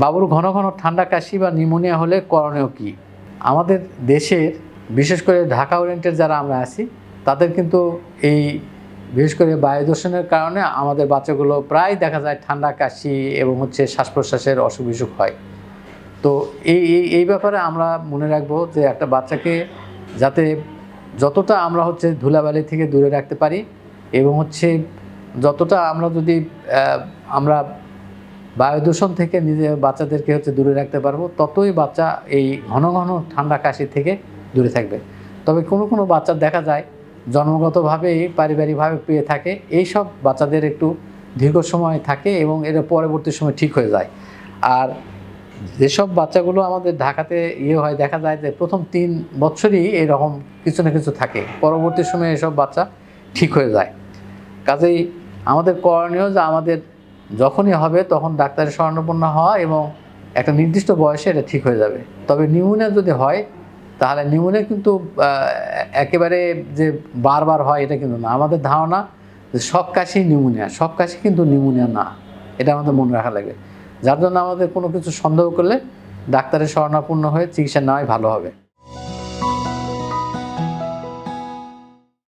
বাবুর ঘন ঘন ঠান্ডা কাশি বা নিউমোনিয়া হলে করণীয় কী? আমাদের দেশের, বিশেষ করে ঢাকা ওরিয়েন্টের যারা আমরা আছি, তাদের কিন্তু এই, বিশেষ করে বায়ু দূষণের কারণে আমাদের বাচ্চাগুলো প্রায় দেখা যায় ঠান্ডা কাশি এবং হচ্ছে শ্বাস প্রশ্বাসের অসুখ বিসুখ হয়। তো এই এই এই ব্যাপারে আমরা মনে রাখব যে একটা বাচ্চাকে যাতে যতটা আমরা হচ্ছে ধুলাবালি থেকে দূরে রাখতে পারি এবং হচ্ছে যতটা আমরা যদি আমরা বায়ু দূষণ থেকে নিজের বাচ্চাদেরকে হচ্ছে দূরে রাখতে পারব, ততই বাচ্চা এই ঘন ঘন ঠান্ডা কাশি থেকে দূরে থাকবে। তবে কোনো কোনো বাচ্চা দেখা যায় জন্মগতভাবেই পারিবারিকভাবে পেয়ে থাকে এই সব বাচ্চাদের একটু দীর্ঘ সময় থাকে এবং এটা পরবর্তী সময় ঠিক হয়ে যায়। আর যেসব বাচ্চাগুলো আমাদের ঢাকাতে ইয়ে হয়, দেখা যায় যে প্রথম তিন বছরই এরকম কিছু না কিছু থাকে, পরবর্তী সময়ে এসব বাচ্চা ঠিক হয়ে যায়। কাজেই আমাদের করণীয় যে আমাদের যখনই হবে, তখন ডাক্তারের স্বর্ণপন্ন হওয়া এবং একটা নির্দিষ্ট বয়সে এটা ঠিক হয়ে যাবে। তবে নিউমোনিয়া যদি হয়, তাহলে নিউমোনিয়া কিন্তু একেবারে যে বারবার হয়, এটা কিন্তু না। আমাদের ধারণা যে সব কাশি নিউমোনিয়া, সব কাশি কিন্তু নিউমোনিয়া না। এটা আমাদের মনে রাখা লাগে। যার জন্য আমাদের কোনো কিছু সন্দেহ করলে ডাক্তারের শরণাপন্ন হয়ে চিকিৎসা নেওয়াই ভালো হবে।